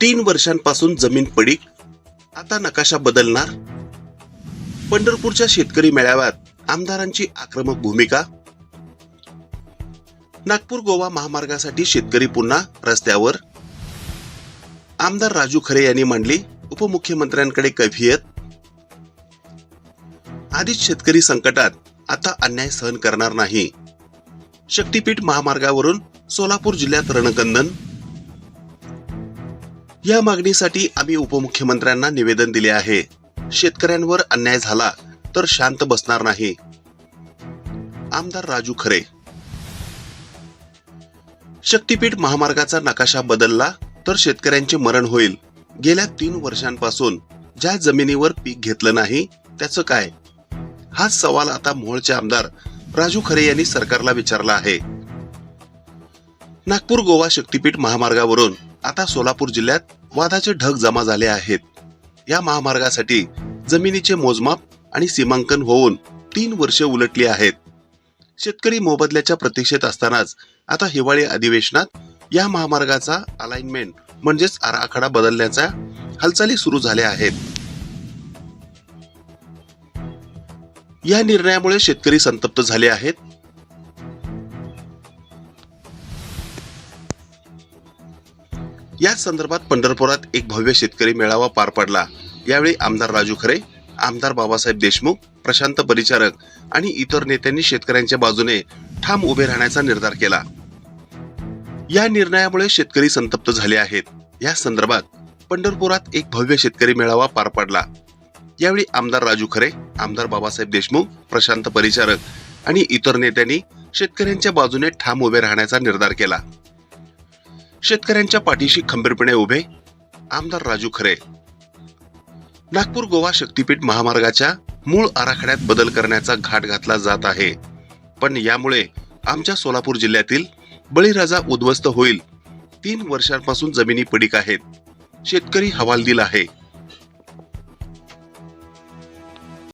तीन वर्षांपासून जमीन पडीक आता नकाशा बदलणार. पंढरपूरच्या शेतकरी मेळाव्यात आमदारांची आक्रमक भूमिका. नागपूर गोवा महामार्गासाठी शेतकरी पुन्हा रस्त्यावर. आमदार राजू खरे यांनी मांडली उपमुख्यमंत्र्यांकडे कैफियत. आधीच शेतकरी संकटात आता अन्याय सहन करणार नाही. शक्तीपीठ महामार्गावरून सोलापूर जिल्ह्यात रणकंदन या मागणीसाठी आम्ही उपमुख्यमंत्र्यांना निवेदन दिले आहे. शेतकऱ्यांवर अन्याय झाला तर शांत बसणार नाही. आमदार राजू खरे. शक्तीपीठ महामार्गाचा नकाशा बदलला तर शेतकऱ्यांचे मरण होईल. गेल्या तीन वर्षांपासून ज्या जमिनीवर पीक घेतलं नाही त्याचं काय? हा सवाल आता मोहोळचे आमदार राजू खरे यांनी सरकारला विचारला आहे. नागपूर गोवा शक्तीपीठ महामार्गावरून आता सोलापूर जिल्ह्यात वादाचे ढग जमा झाले आहेत. या महामार्गासाठी जमिनीचे मोजमाप आणि सीमांकन होऊन तीन वर्षे उलटली आहेत. शेतकरी मोबदल्याच्या प्रतीक्षेत असतानाच आता हिवाळी अधिवेशनात या महामार्गाचा अलाइनमेंट म्हणजेच आराखडा बदलण्याच्या हालचाली सुरू झाल्या आहेत. या निर्णयामुळे शेतकरी संतप्त झाले आहेत. या संदर्भात पंढरपुरात एक भव्य शेतकरी मेळावा पार पडला. यावेळी आमदार राजू खरे आमदार बाबासाहेब देशमुख प्रशांत परिचारक आणि इतर नेत्यांनी शेतकऱ्यांच्या बाजूने ठाम उभे राहण्याचा निर्धार केला. या निर्णयामुळे शेतकरी संतप्त झाले आहेत. या संदर्भात पंढरपुरात एक भव्य शेतकरी मेळावा पार पडला. यावेळी आमदार राजू खरे आमदार बाबासाहेब देशमुख प्रशांत परिचारक आणि इतर नेत्यांनी शेतकऱ्यांच्या बाजूने ठाम उभे राहण्याचा निर्धार केला. शेतकऱ्यांच्या पाठीशी खंबीरपणे उभे आमदार राजू खरे. नागपूर गोवा शक्तीपीठ महामार्गाच्या मूळ आराखड्यात बदल करण्याचा घाट घातला जात आहे. पण यामुळे आमच्या सोलापूर जिल्ह्यातील बळीराजा उद्ध्वस्त होईल. तीन वर्षांपासून जमिनी पडीक आहेत. शेतकरी हवालदिल आहे.